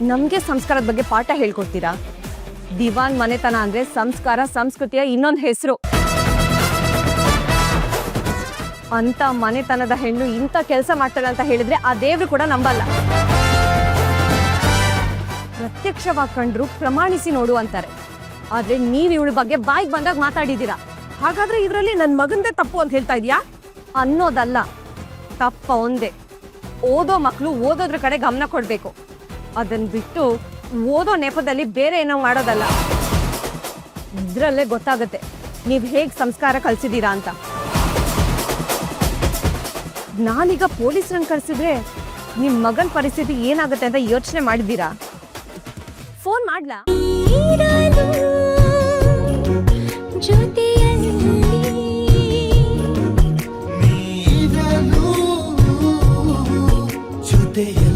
ನಮಗೆ ಸಂಸ್ಕಾರದ ಬಗ್ಗೆ ಪಾಠ ಹೇಳ್ಕೊಡ್ತೀರಾ? ದಿವಾನ್ ಮನೆತನ ಅಂದ್ರೆ ಸಂಸ್ಕಾರ, ಸಂಸ್ಕೃತಿಯ ಇನ್ನೊಂದು ಹೆಸರು. ಅಂತ ಮನೆತನದ ಹೆಣ್ಣು ಇಂಥ ಕೆಲಸ ಮಾಡ್ತಾಳೆ ಅಂತ ಹೇಳಿದ್ರೆ ಆ ದೇವರು ಕೂಡ ನಂಬಲ್ಲ. ಪ್ರತ್ಯಕ್ಷವಾಗಿ ಕಂಡ್ರು ಪ್ರಮಾಣಿಸಿ ನೋಡು ಅಂತಾರೆ. ಆದ್ರೆ ನೀವು ಇವಳ ಬಗ್ಗೆ ಬಾಯಿಗೆ ಬಂದಾಗ ಮಾತಾಡಿದ್ದೀರಾ? ಹಾಗಾದ್ರೆ ಇದರಲ್ಲಿ ನನ್ನ ಮಗಂದೇ ತಪ್ಪು ಅಂತ ಹೇಳ್ತಾ ಇದೀಯಾ? ಅನ್ನೋದಲ್ಲ. ತಪ್ಪ ಒಂದೇ. ಓದೋ ಮಕ್ಕಳು ಓದೋದ್ರ ಕಡೆ ಗಮನ ಕೊಡಬೇಕು. ಅದನ್ನ ಬಿಟ್ಟು ಓದೋ ನೆಪದಲ್ಲಿ ಬೇರೆ ಏನೋ ಮಾಡೋದಲ್ಲ. ಇದರಲ್ಲೇ ಗೊತ್ತಾಗುತ್ತೆ. ನೀವು ಹೇಗೆ ಸಂಸ್ಕಾರ ಕಲಿಸಿದ್ದೀರಾ ಅಂತ. ನಾನೀಗ ಪೊಲೀಸ್ರನ್ನ ಕಳಿಸಿದ್ರೆ ನಿಮ್ಮ ಮಗನ ಪರಿಸ್ಥಿತಿ ಏನಾಗುತ್ತೆ ಅಂತ ಯೋಚನೆ ಮಾಡಿದ್ದೀರಾ? ಫೋನ್ ಮಾಡ್ಲಾ? ಜೊತೆಯ